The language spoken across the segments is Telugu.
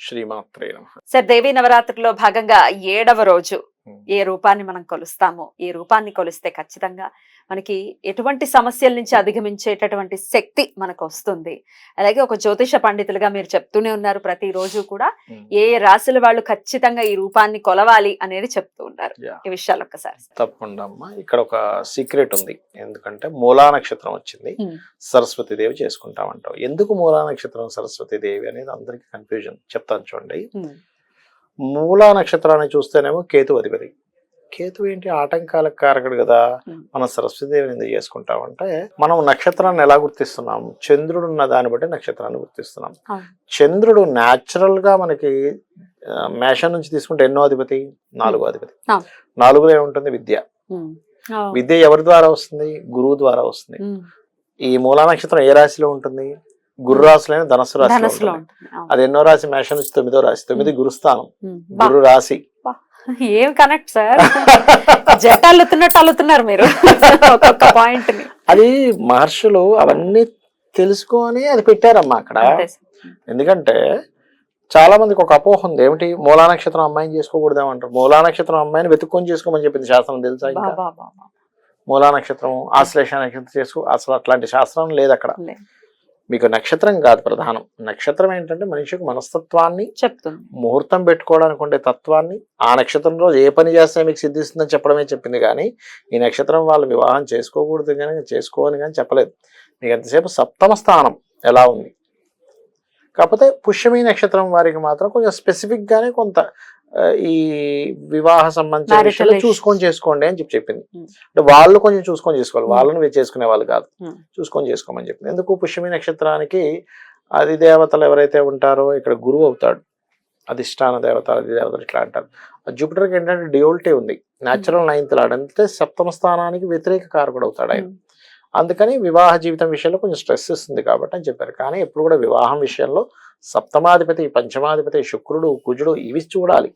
శ్రీమాత్రే నమ. సార్ దేవీ నవరాత్రిలో భాగంగా ఏడవ రోజు ఏ రూపాన్ని మనం కొలుస్తామో ఈ రూపాన్ని కొలిస్తే ఖచ్చితంగా మనకి ఎటువంటి సమస్యల నుంచి అధిగమించేటటువంటి శక్తి మనకు వస్తుంది. అలాగే ఒక జ్యోతిష పండితులుగా మీరు చెప్తూనే ఉన్నారు ప్రతిరోజు కూడా ఏ రాశుల వాళ్ళు ఖచ్చితంగా ఈ రూపాన్ని కొలవాలి అనేది చెప్తూ ఉన్నారు. ఈ విషయాలు ఒక్కసారి. తప్పకుండా అమ్మా. ఇక్కడ ఒక సీక్రెట్ ఉంది. ఎందుకంటే మూలా నక్షత్రం వచ్చింది. సరస్వతి దేవి చేసుకుంటామంటాం ఎందుకు మూలా నక్షత్రం సరస్వతి దేవి అనేది అందరికి కన్ఫ్యూజన్? చెప్తాను చూడండి. మూలా నక్షత్రాన్ని చూస్తేనేమో కేతు అధిపతి. కేతు ఏంటి? ఆటంకాలకు కారకుడు కదా. మనం సరస్వతి దేవిని ఎందుకు చేసుకుంటామంటే మనం నక్షత్రాన్ని ఎలా గుర్తిస్తున్నాం? చంద్రుడు ఉన్న దాన్ని బట్టి నక్షత్రాన్ని గుర్తిస్తున్నాం. చంద్రుడు న్యాచురల్గా మనకి మేషం నుంచి తీసుకుంటే ఎన్నో అధిపతి? నాలుగో అధిపతి. నాలుగులో ఏముంటుంది? విద్య. విద్య ఎవరి ద్వారా వస్తుంది? గురువు ద్వారా వస్తుంది. ఈ మూలా నక్షత్రం ఏ రాశిలో ఉంటుంది? గురు రాశిలోనే ధనస్సు రాశిలో. అవును. అది ఎన్నో రాశి మేషం నుంచి తొమ్మిదో రాశి తొమ్మిది గురుస్థానం. గురు రాశి. ఏం కనెక్ట్ సార్? అల్లుతున్నట్టు అల్లుతున్నారు మీరు. పాయింట్ అది మహర్షులు అవన్నీ తెలుసుకొని అది పెట్టారమ్మా అక్కడ. ఎందుకంటే చాలా మందికి ఒక అపోహ ఉంది. ఏమిటి? మూలా నక్షత్రం అమ్మాయిని చేసుకోకూడదేమంటారు మూలా నక్షత్రం అమ్మాయిని వెతుక్కొని చేసుకోమని చెప్పింది శాస్త్రం తెలుసా ఇంకా? బా. మూలా నక్షత్రం ఆశ్లేష నక్షత్రం చేసుకో అసలు అట్లాంటి శాస్త్రం లేదు అక్కడ. మీకు నక్షత్రం కాదు ప్రధానం. నక్షత్రం ఏంటంటే మనిషికి మనస్తత్వాన్ని చెప్తుంది. ముహూర్తం పెట్టుకోవడానికి ఉండే తత్వాన్ని ఆ నక్షత్రం రోజు ఏ పని చేస్తే మీకు సిద్ధిస్తుందని చెప్పడమే చెప్పింది కానీ ఈ నక్షత్రం వాళ్ళు వివాహం చేసుకోకూడదు కానీ చేసుకోవాలని కానీ చెప్పలేదు. మీకు ఎంతసేపు సప్తమ స్థానం ఎలా ఉంది? కాకపోతే పుష్యమి నక్షత్రం వారికి మాత్రం కొంచెం స్పెసిఫిక్ గానే కొంత ఈ వివాహ సంబంధించిన విషయాలు. చూసుకొని చేసుకోండి అని చెప్పి చెప్పింది. Hmm. అంటే వాళ్ళు కొంచెం చూసుకొని చేసుకోవాలి. Hmm. వాళ్ళని చేసుకునే వాళ్ళు కాదు. Hmm. చూసుకొని చేసుకోమని చెప్పింది. ఎందుకు? పుష్యమి నక్షత్రానికి అది దేవతలు ఎవరైతే ఉంటారో ఇక్కడ గురువు అవుతాడు. అధిష్టాన దేవత అది దేవతలు ఇట్లా అంటారు. జూపిటర్కి ఏంటంటే డియోల్టీ ఉంది. న్యాచురల్ నైన్త్ లాడ్ అంటే సప్తమ స్థానానికి వ్యతిరేక కారకుడు అవుతాడు ఆయన. అందుకని వివాహ జీవితం విషయంలో కొంచెం స్ట్రెస్ ఇస్తుంది కాబట్టి అని చెప్పారు. కానీ ఎప్పుడు కూడా వివాహం విషయంలో సప్తమాధిపతి పంచమాధిపతి శుక్రుడు కుజుడు ఇవి చూడాలి.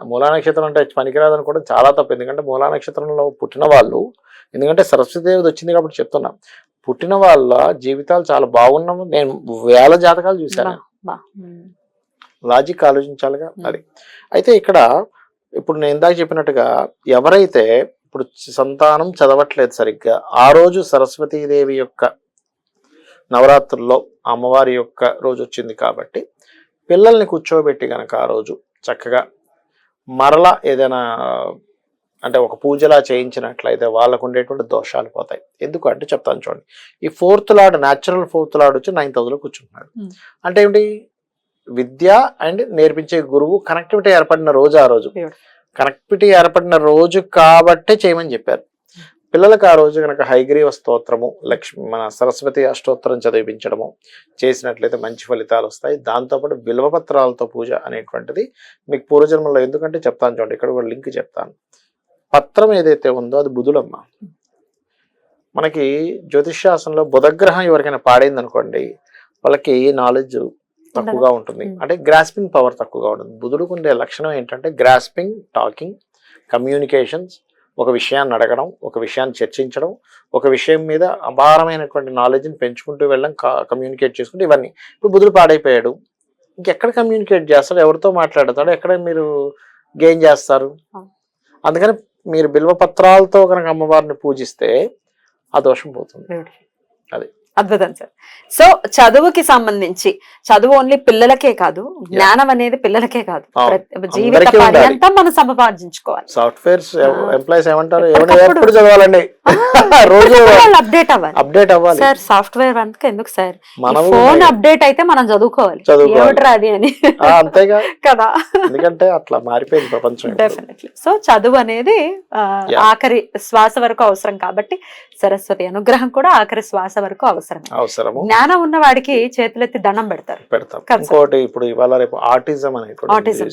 మూలా నక్షత్రం అంటే పనికిరాదు అనుకోవడం చాలా తప్పు. ఎందుకంటే మూలా నక్షత్రంలో పుట్టిన వాళ్ళు ఎందుకంటే సరస్వతి దేవత వచ్చింది కాబట్టి చెప్తున్నా. పుట్టిన వాళ్ళ జీవితాలు చాలా బాగున్నాము నేను వేల జాతకాలు చూశాను. లాజిక్ ఆలోచించాలిగా. అది. అయితే ఇక్కడ ఇప్పుడు నేను ఇందాక చెప్పినట్టుగా ఎవరైతే ఇప్పుడు సంతానం చదవట్లేదు సరిగ్గా ఆ రోజు సరస్వతీదేవి యొక్క నవరాత్రుల్లో అమ్మవారి యొక్క రోజు వచ్చింది కాబట్టి పిల్లల్ని కూర్చోబెట్టి గనక ఆ రోజు చక్కగా మరలా ఏదైనా అంటే ఒక పూజలా చేయించినట్లయితే వాళ్ళకు ఉండేటువంటి దోషాలు పోతాయి. ఎందుకు అంటే చెప్తాను చూడండి ఈ fourth lord natural fourth lord వచ్చి నైన్త్ హౌస్లో కూర్చుంటున్నాడు. అంటే ఏమిటి? విద్య అండ్ నేర్పించే గురువు కనెక్టివిటీ ఏర్పడిన రోజు ఆ రోజు. కనెక్టివిటీ ఏర్పడిన రోజు కాబట్టే చేయమని చెప్పారు. పిల్లలకు ఆ రోజు కనుక హైగ్రీవ స్తోత్రము లక్ష్మి మన సరస్వతి అష్టోత్తరం చదివించడము చేసినట్లయితే మంచి ఫలితాలు వస్తాయి. దాంతోపాటు బిల్వ పత్రాలతో పూజ అనేటువంటిది మీకు పూర్వజన్మలో ఎందుకంటే చెప్తాను చూడండి ఇక్కడ కూడా లింక్ చెప్తాను. పత్రం ఏదైతే ఉందో అది బుధులమ్మ. మనకి జ్యోతిష్ శాస్త్రంలో బుధగ్రహం ఎవరికైనా పాడైంది అనుకోండి వాళ్ళకి నాలెడ్జ్ తక్కువగా ఉంటుంది. అంటే గ్రాస్పింగ్ పవర్ తక్కువగా ఉంటుంది. బుధుడికి ఉండే లక్షణం ఏంటంటే గ్రాస్పింగ్ టాకింగ్ కమ్యూనికేషన్స్ ఒక విషయాన్ని అడగడం ఒక విషయాన్ని చర్చించడం ఒక విషయం మీద అపారమైనటువంటి నాలెడ్జ్ని పెంచుకుంటూ వెళ్ళడం కమ్యూనికేట్ చేసుకుంటూ ఇవన్నీ ఇప్పుడు బుధుడు పాడైపోయాడు ఇంకెక్కడ కమ్యూనికేట్ చేస్తాడు ఎవరితో మాట్లాడతాడు ఎక్కడ మీరు గెయిన్ చేస్తారు. అందుకని మీరు బిల్వ పత్రాలతో కనుక అమ్మవారిని పూజిస్తే ఆ దోషం పోతుంది. అది. అద్భుతం సార్. సో చదువుకి సంబంధించి చదువు ఓన్లీ పిల్లలకే కాదు జ్ఞానం అనేది పిల్లలకే కాదు. జీవిత. పర్యంతం మనం సంపాదించుకోవాలి సాఫ్ట్వేర్స్ ఆ. ఎంప్లాయీస్ ఏమంటారు? చదవాలండి? రోజు అప్డేట్ అవ్వాలి. అప్డేట్ అవ్వాలి. సార్ సాఫ్ట్వేర్ అంతకు ఎందుకు సార్? ఫోన్ అప్డేట్ అయితే మనం చదువుకోవాలి. చదువుకోవాలి. అది అని. అంతేగా. కదా. ఎందుకంటే అట్లా మారిపోయింది ప్రపంచం. డెఫినెట్లీ సో చదువు అనేది. ఆఖరి శ్వాస వరకు అవసరం కాబట్టి సరస్వతి అనుగ్రహం కూడా ఆఖరి శ్వాస వరకు అవసరం అవసరము. జ్ఞానం ఉన్న వాడికి చేతులెత్తి దండం పెడతారు. పెడతాం. ఇంకోటి ఇప్పుడు ఇవాళ రేపు ఆటిజం అనేది ఆటిజం.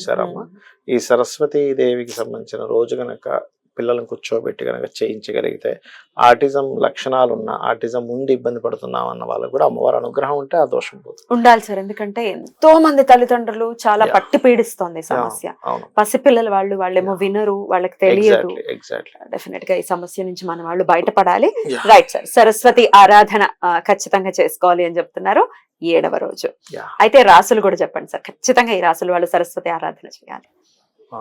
ఈ సరస్వతి దేవికి సంబంధించిన రోజు గనక పిల్లలను కూర్చోబెట్టి గనక చేయించగలిగితే ఆటిజం లక్షణాలు ఉన్న ఆటిజం ఉండి ఇబ్బంది పడుతున్నాం అన్న వాళ్ళకు కూడా అమ్మవారి అనుగ్రహం ఉంటే ఆ దోషం పోతుంది. ఉండాలి సార్. ఎందుకంటే ఎంతో మంది తల్లిదండ్రులు చాలా. పట్టి పీడిస్తోంది సమస్య. పసిపిల్లలు వాళ్ళు వాళ్ళేమో. వినరు వాళ్ళకి తెలియదు. డెఫినెట్గా ఈ సమస్య నుంచి మన వాళ్ళు బయటపడాలి. రైట్ సార్ సరస్వతి ఆరాధన ఆ, ఖచ్చితంగా చేసుకోవాలి అని చెప్తున్నారు. ఏడవ రోజు. అయితే రాసులు కూడా చెప్పండి సార్. ఖచ్చితంగా ఈ రాసులు వాళ్ళు సరస్వతి ఆరాధన చేయాలి. ఆ,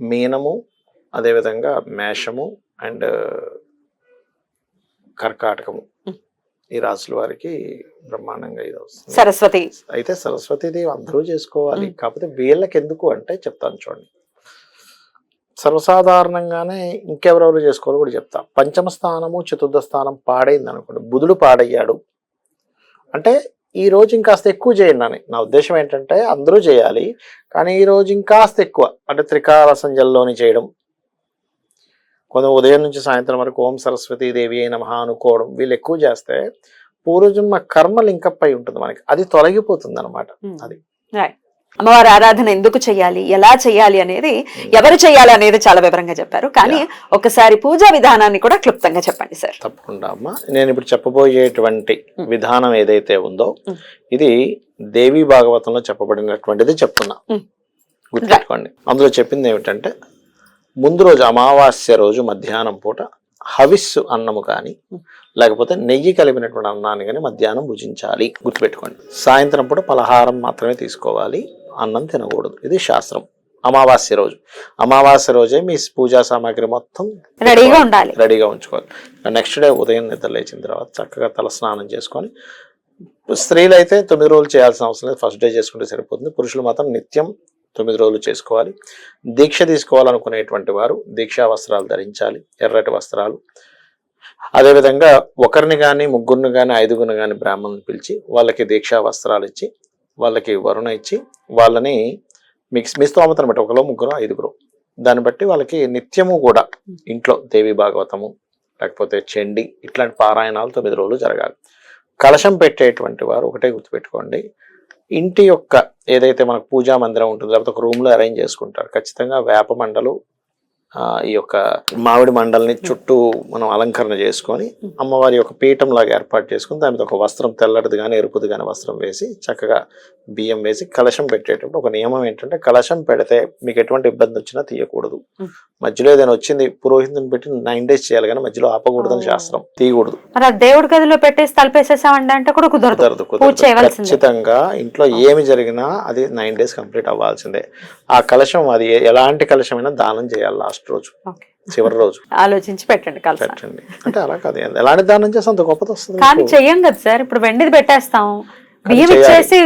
మీనము అదేవిధంగా మేషము అండ్ కర్కాటకము. ఈ రాసుల వారికి బ్రహ్మాండంగా ఇది వస్తుంది. సరస్వతి. అయితే సరస్వతీదేవి అందరూ చేసుకోవాలి. కాకపోతే వీళ్ళకి ఎందుకు అంటే చెప్తాను చూడండి. సర్వసాధారణంగానే ఇంకెవరెవరు చేసుకోవాలో కూడా చెప్తా. పంచమ స్థానము చతుర్థ స్థానం పాడైంది అనుకోండి. బుధుడు పాడయ్యాడు. అంటే ఈ రోజు ఇంకాస్త ఎక్కువ చేయండి అని. నా ఉద్దేశం ఏంటంటే అందరూ చేయాలి. కానీ ఈ రోజు ఇంకాస్త ఎక్కువ. అంటే త్రికాల సంజల్లోని చేయడం. కొంత ఉదయం నుంచి సాయంత్రం వరకు ఓం సరస్వతి దేవి అయిన మహా అనుకోవడం వీళ్ళు ఎక్కువ చేస్తే పూర్వజన్మ కర్మ లింకప్ అయి ఉంటుంది మనకి. అది తొలగిపోతుంది అనమాట అది. రైట్ అమ్మవారి ఆరాధన ఎందుకు చేయాలి ఎలా చేయాలి అనేది ఎవరు చేయాలి అనేది చాలా వివరంగా చెప్పారు. కానీ ఒకసారి పూజా విధానాన్ని కూడా క్లుప్తంగా చెప్పండి సార్ తప్పకుండా అమ్మా. నేను ఇప్పుడు చెప్పబోయేటువంటి Mm. విధానం ఏదైతే ఉందో. ఇది దేవి భాగవతంలో చెప్పబడినటువంటిది చెప్తున్నా. గుర్తుపెట్టుకోండి. అందులో చెప్పింది ఏమిటంటే ముందు రోజు అమావాస్య రోజు మధ్యాహ్నం పూట హవిస్సు అన్నము కానీ. లేకపోతే నెయ్యి కలిపినటువంటి అన్నాన్ని కానీ మధ్యాహ్నం భుజించాలి. గుర్తుపెట్టుకోండి. సాయంత్రం పూట పలహారం మాత్రమే తీసుకోవాలి. అన్నం తినకూడదు. ఇది శాస్త్రం. అమావాస్య రోజు. అమావాస్య రోజే మీ పూజా సామాగ్రి మొత్తం రెడీగా ఉండాలి. రెడీగా ఉంచుకోవాలి. నెక్స్ట్ డే ఉదయం నిద్ర లేచిన తర్వాత చక్కగా తల స్నానం చేసుకొని స్త్రీలు అయితే తొమ్మిది రోజులు చేయాల్సిన అవసరం లేదు. ఫస్ట్ డే చేసుకుంటే సరిపోతుంది. పురుషులు మాత్రం నిత్యం తొమ్మిది రోజులు చేసుకోవాలి. దీక్ష తీసుకోవాలనుకునేటువంటి వారు దీక్షా వస్త్రాలు ధరించాలి ఎర్రటి వస్త్రాలు. అదేవిధంగా ఒకరిని కానీ ముగ్గురిని కానీ ఐదుగురిని కానీ బ్రాహ్మణుని పిలిచి వాళ్ళకి దీక్షా వస్త్రాలు ఇచ్చి వాళ్ళకి వరుణ ఇచ్చి వాళ్ళని మిక్స్ మీ స్తోమతను బట్టి ఒకలో ముగ్గురు ఐదుగురు దాన్ని బట్టి వాళ్ళకి నిత్యము కూడా ఇంట్లో దేవి భాగవతము లేకపోతే చండి ఇట్లాంటి పారాయణాలు తొమ్మిది రోజులు జరగాలి. కలశం పెట్టేటువంటి వారు ఒకటే గుర్తుపెట్టుకోండి. ఇంటి యొక్క ఏదైతే మనకు పూజా మందిరం ఉంటుందో లేకపోతే ఒక రూమ్లో అరేంజ్ చేసుకుంటారు. ఖచ్చితంగా వేప మండలు ఈ యొక్క మామిడి మండల్ని చుట్టూ మనం అలంకరణ చేసుకొని అమ్మవారి యొక్క పీఠం లాగా ఏర్పాటు చేసుకుని దాని మీద ఒక వస్త్రం తెల్లటిది కానీ ఎరుపుది కానీ వస్త్రం వేసి చక్కగా బియ్యం వేసి కలశం పెట్టేటప్పుడు ఒక నియమం ఏంటంటే కలశం పెడితే మీకు ఎటువంటి ఇబ్బంది వచ్చినా తీయకూడదు. మధ్యలో ఏదైనా వచ్చింది పురోహితుని పెట్టి నైన్ డేస్ చేయాలి కానీ మధ్యలో ఆపకూడదని. శాస్త్రం తీయకూడదు. మరి దేవుడి గదిలో పెట్టేసి తలపేసేసామండి అంటే కూడా కుదరదు. కుదరదు. ఖచ్చితంగా ఇంట్లో ఏమి జరిగినా అది నైన్ డేస్ కంప్లీట్ అవ్వాల్సిందే. ఆ కలశం అది ఎలాంటి కలశమైనా దానం చేయాలి లాస్ట్. రోజు Okay. చివరి రోజు ఆలోచించి పెట్టండి పెట్టండి అంటే అలా కాదు ఎలాంటి దానం చేస్తే అంత గొప్పది వస్తుంది కానీ. చెయ్యం కదా సార్ ఇప్పుడు వెండిది పెట్టేస్తాం బియ్యం. ఇచ్చేసి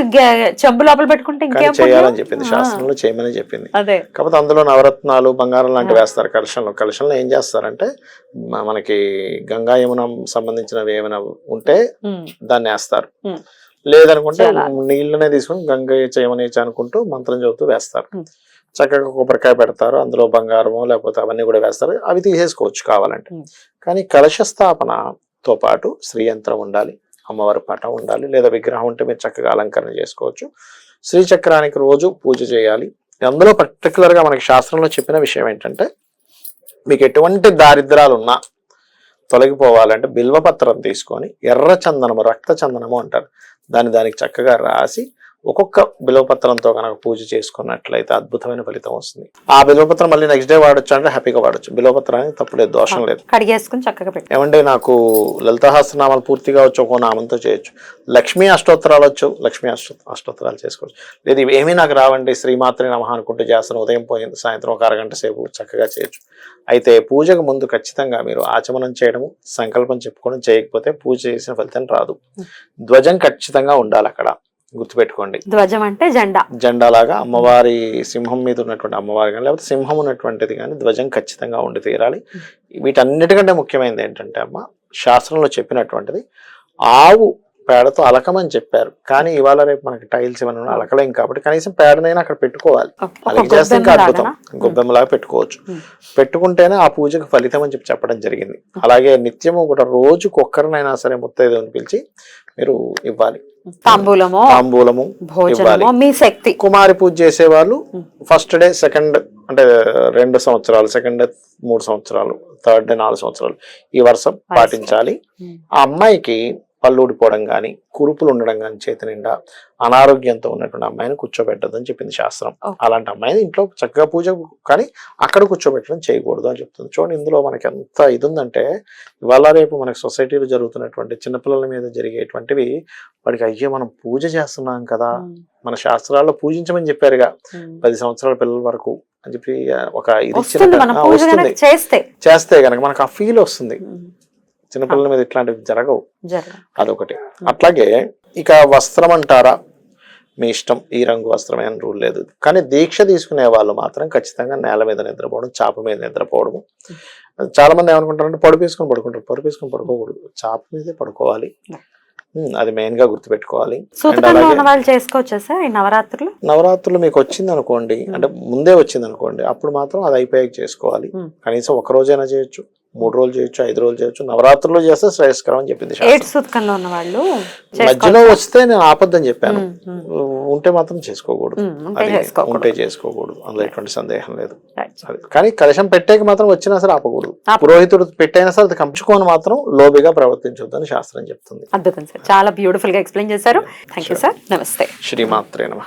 చెంబు లోపల పెట్టుకుంటే ఇంకేం చేయాలని? చెప్పింది శాస్త్రంలో చేయమని చెప్పింది కాకపోతే అందులో నవరత్నాలు బంగారం లాంటివి. వేస్తారు కలశంలో కలశంలో ఏం చేస్తారంటే మనకి గంగా యమున సంబంధించినవి ఏమైనా ఉంటే దాన్ని వేస్తారు. లేదనుకుంటే. నీళ్ళనే తీసుకుని గంగ చేయమని అనుకుంటూ మంత్రం చదువుతూ వేస్తారు. చక్కగా కొబ్బరికాయ పెడతారు. అందులో బంగారము లేకపోతే అవన్నీ కూడా వేస్తారు. అవి తీసేసుకోవచ్చు కావాలంటే. కానీ కలశ స్థాపనతో పాటు శ్రీయంత్రం ఉండాలి. అమ్మవారి పటం ఉండాలి. లేదా విగ్రహం ఉంటే మీరు చక్కగా అలంకరణ చేసుకోవచ్చు. శ్రీచక్రానికి రోజు పూజ చేయాలి. అందులో particular గా మనకి శాస్త్రంలో చెప్పిన విషయం ఏంటంటే మీకు ఎటువంటి దారిద్రాలు ఉన్నా తొలగిపోవాలంటే బిల్వపత్రం తీసుకొని ఎర్ర చందనము రక్త చందనము అంటారు. దాన్ని దానికి చక్కగా రాసి ఒక్కొక్క బిల్వపత్రంతో కనుక పూజ చేసుకున్నట్లయితే అద్భుతమైన ఫలితం వస్తుంది. ఆ బిల్వపత్రం మళ్ళీ నెక్స్ట్ డే వాడొచ్చు అంటే హ్యాపీగా వాడచ్చు. బిల్వపత్రానికి తప్పులేదు దోషం లేదు. కడిగేసుకుని చక్కగా పెట్టి. ఏమంటే నాకు లలితాహాస్త్రనామాలు పూర్తిగా వచ్చు ఒక్కో నామంతో చేయొచ్చు. లక్ష్మీ అష్టోత్తరాలు వచ్చు లక్ష్మీ అష్టో అష్టోత్తరాలు చేసుకోవచ్చు. లేదు ఇవి ఏమీ నాకు రావండి శ్రీమాత్రి నమః అనుకుంటూ చేస్తాను ఉదయం పోయింది సాయంత్రం ఒక అరగంట సేపు చక్కగా చేయొచ్చు. అయితే పూజకు ముందు ఖచ్చితంగా మీరు ఆచమనం చేయడము సంకల్పం చెప్పుకోవడం చేయకపోతే పూజ చేసిన ఫలితం రాదు. ధ్వజం ఖచ్చితంగా ఉండాలి అక్కడ. గుర్తుపెట్టుకోండి. ధ్వజం అంటే జెండా. జెండా లాగా అమ్మవారి సింహం మీద ఉన్నటువంటి అమ్మవారి కానీ లేకపోతే సింహం ఉన్నటువంటిది కానీ ధ్వజం ఖచ్చితంగా ఉండి తీరాలి. వీటన్నిటికంటే ముఖ్యమైనది ఏంటంటే అమ్మ శాస్త్రంలో చెప్పినటువంటిది ఆవు పేడతో అలకమని చెప్పారు. కానీ ఇవాళ రేపు మనకి టైల్స్ ఉన్నాయి, అలకలేం కాబట్టి కనీసం పేడనైనా అక్కడ పెట్టుకోవాలి. అలాగే చేస్తే ఇంకా అద్భుతం? గొబ్బెమ్మలాగా పెట్టుకోవచ్చు. పెట్టుకుంటేనే ఆ పూజకు ఫలితం అని చెప్పి చెప్పడం జరిగింది. అలాగే నిత్యము కూడా రోజుకు ఒక్కరినైనా సరే ముత్తైదుని పిలిచి మీరు ఇవ్వాలి. తాంబూలమో తాంబూలము ఇవ్వాలి. భోజనమో మీ శక్తి. కుమారి పూజ చేసే వాళ్ళు. ఫస్ట్ డే సెకండ్ అంటే రెండు సంవత్సరాలు సెకండ్ డే మూడు సంవత్సరాలు థర్డ్ డే నాలుగు సంవత్సరాలు ఈ వర్షం పాటించాలి. ఆ అమ్మాయికి పళ్ళు ఊడిపోవడం కానీ కురుపులు ఉండడం కానీ చేతి నిండా అనారోగ్యంతో ఉన్నటువంటి అమ్మాయిని కూర్చోబెట్టదని చెప్పింది శాస్త్రం. అలాంటి అమ్మాయిని ఇంట్లో చక్కగా పూజ కానీ అక్కడ కూర్చోబెట్టడం చేయకూడదు అని చెప్తుంది చూడండి ఇందులో మనకి ఎంత ఇది ఉందంటే ఇవాళ రేపు మనకి సొసైటీలో జరుగుతున్నటువంటి చిన్నపిల్లల మీద జరిగేటువంటివి వాడికి అయ్యో మనం పూజ చేస్తున్నాం కదా. మన శాస్త్రాల్లో పూజించమని చెప్పారుగా. పది సంవత్సరాల పిల్లల వరకు అని చెప్పి ఒక ఇది కనుక చేస్తే చేస్తే గనక మనకు ఆ ఫీల్ వస్తుంది. చిన్నపిల్లల మీద ఇట్లాంటివి జరగవు. అదొకటి. అట్లాగే ఇక వస్త్రం అంటారా? మీ ఇష్టం ఈ రంగు వస్త్రమే అని రూల్ లేదు. కానీ దీక్ష తీసుకునే వాళ్ళు మాత్రం ఖచ్చితంగా నేల మీద నిద్రపోవడం చాప మీద నిద్రపోవడము. చాలా మంది ఏమనుకుంటారంటే పడుపు వేసుకొని పడుకుంటారు. పడుపు వేసుకొని పడుకోకూడదు. చాప మీదే పడుకోవాలి. అది మెయిన్గా గుర్తుపెట్టుకోవాలి నవరాత్రులు? నవరాత్రులు మీకు వచ్చింది అనుకోండి అంటే ముందే వచ్చింది అనుకోండి అప్పుడు మాత్రం అది అయిపోయాక చేసుకోవాలి. కనీసం ఒక రోజైనా చేయొచ్చు. మూడు రోజులు చేయొచ్చు ఐదు రోజులు చేయొచ్చు. నవరాత్రులు చేస్తే శ్రేయస్కరం అని చెప్పింది ఉన్న వాళ్ళు మధ్యలో వస్తే నేను ఆపద్దని చెప్పాను. ఉంటే మాత్రం చేసుకోకూడదు. ఉంటే చేసుకోకూడదు. అందులో ఎటువంటి సందేహం లేదు. కానీ కలశం పెట్టాక మాత్రం వచ్చినా సరే ఆపకూడదు. పురోహితుడు పెట్టైనా సరే అది కంచుకొని మాత్రం లోబిగా ప్రవర్తించొద్దు అని శాస్త్రం చెప్తుంది. అద్భుతం సార్. చాలా బ్యూటిఫుల్గా ఎక్స్ప్లెయిన్ చేశారు. థ్యాంక్ యూ సార్ నమస్తే. శ్రీమాత్రే నమ.